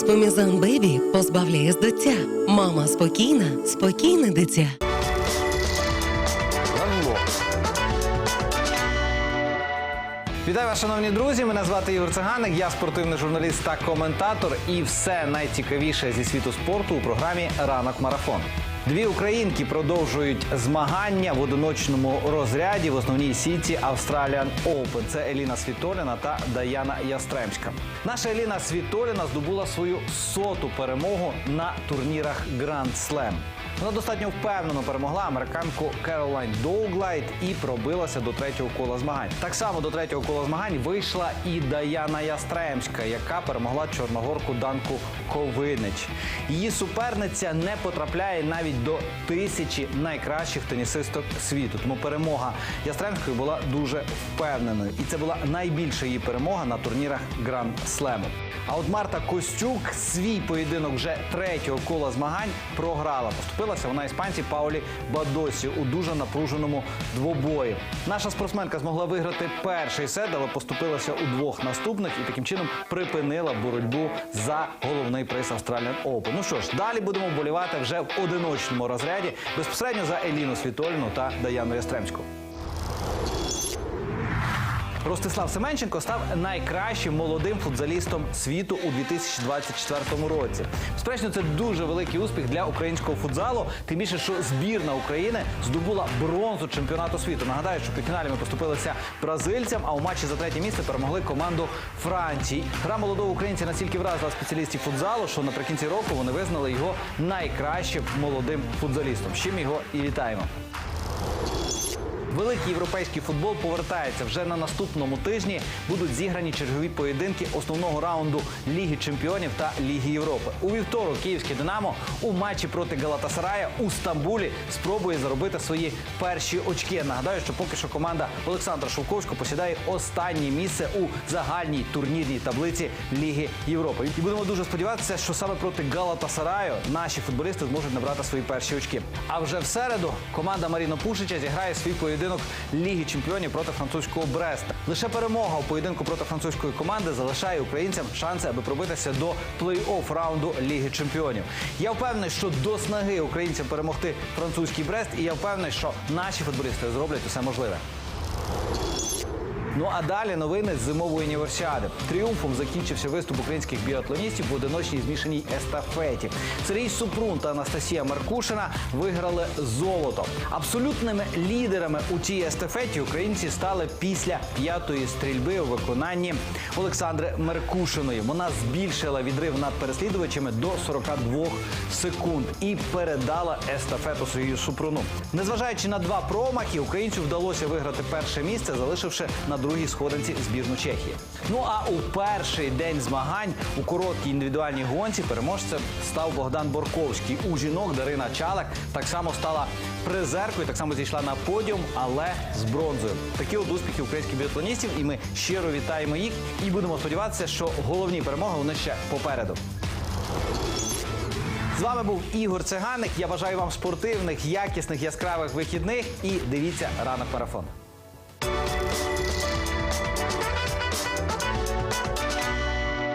Еспомізан Бебі позбавляє з дитя. Мама спокійна, спокійне дитя. Вітаю вас, шановні друзі. Мене звати Ігор Циганик. Я спортивний журналіст та коментатор. І все найцікавіше зі світу спорту у програмі Ранок Марафон. Дві українки продовжують змагання в одиночному розряді в основній сітці Australian Open. Це Еліна Світоліна та Даяна Ястремська. Наша Еліна Світоліна здобула свою соту перемогу на турнірах Grand Slam. Вона достатньо впевнено перемогла американку Керолайн Доуглайт і пробилася до третього кола змагань. Так само до третього кола змагань вийшла і Даяна Ястремська, яка перемогла чорногорку Данку Ковинич. Її суперниця не потрапляє навіть до тисячі найкращих тенісисток світу. Тому перемога Ястремської була дуже впевненою, і це була найбільша її перемога на турнірах Гранд Слему. А от Марта Костюк свій поєдинок вже третього кола змагань програла. Поступилася вона іспанці Паулі Бадосі у дуже напруженому двобої. Наша спортсменка змогла виграти перший сет, але поступилася у двох наступних і таким чином припинила боротьбу за головний приз Australian Open. Ну що ж, далі будемо вболівати вже в одиночному розряді безпосередньо за Еліну Світоліну та Даяну Ястремську. Ростислав Семенченко став найкращим молодим футзалістом світу у 2024 році. Безперечно, це дуже великий успіх для українського футзалу. Тим більше, що збірна України здобула бронзу чемпіонату світу. Нагадаю, що півфіналі ми поступилися бразильцям, а у матчі за третє місце перемогли команду Франції. Гра молодого українця настільки вразила спеціалістів футзалу, що наприкінці року вони визнали його найкращим молодим футзалістом. З чим його і вітаємо. Великий європейський футбол повертається вже на наступному тижні. Будуть зіграні чергові поєдинки основного раунду Ліги Чемпіонів та Ліги Європи. У вівторок київське Динамо у матчі проти Галатасарая у Стамбулі спробує заробити свої перші очки. Нагадаю, що поки що команда Олександра Шовковського посідає останнє місце у загальній турнірній таблиці Ліги Європи. І будемо дуже сподіватися, що саме проти Галатасараю наші футболісти зможуть набрати свої перші очки. А вже в середу команда Маріно Пушича зіграє свій поєдинок Ліги Чемпіонів проти французького Бреста. Лише перемога у поєдинку проти французької команди залишає українцям шанси, аби пробитися до плей-офф раунду Ліги Чемпіонів. Я впевнений, що до снаги українцям перемогти французький Брест, і я впевнений, що наші футболісти зроблять усе можливе. Ну а далі новини з зимової універсіади. Тріумфом закінчився виступ українських біатлоністів в одиночній змішаній естафеті. Сергій Супрун та Анастасія Маркушина виграли золото. Абсолютними лідерами у цій естафеті українці стали після п'ятої стрільби у виконанні Олександри Меркушиної. Вона збільшила відрив над переслідувачами до 42 секунд і передала естафету Сергію Супруну. Незважаючи на два промахи, українцю вдалося виграти перше місце, залишивши на другій сходинці збірну Чехії. Ну а у перший день змагань у короткій індивідуальній гонці переможцем став Богдан Борковський. У жінок Дарина Чалак так само стала призеркою, так само зійшла на подіум, але з бронзою. Такі от успіхи українських біатлоністів, і ми щиро вітаємо їх і будемо сподіватися, що головні перемоги вони ще попереду. З вами був Ігор Циганик. Я бажаю вам спортивних, якісних, яскравих вихідних і дивіться ранок марафон.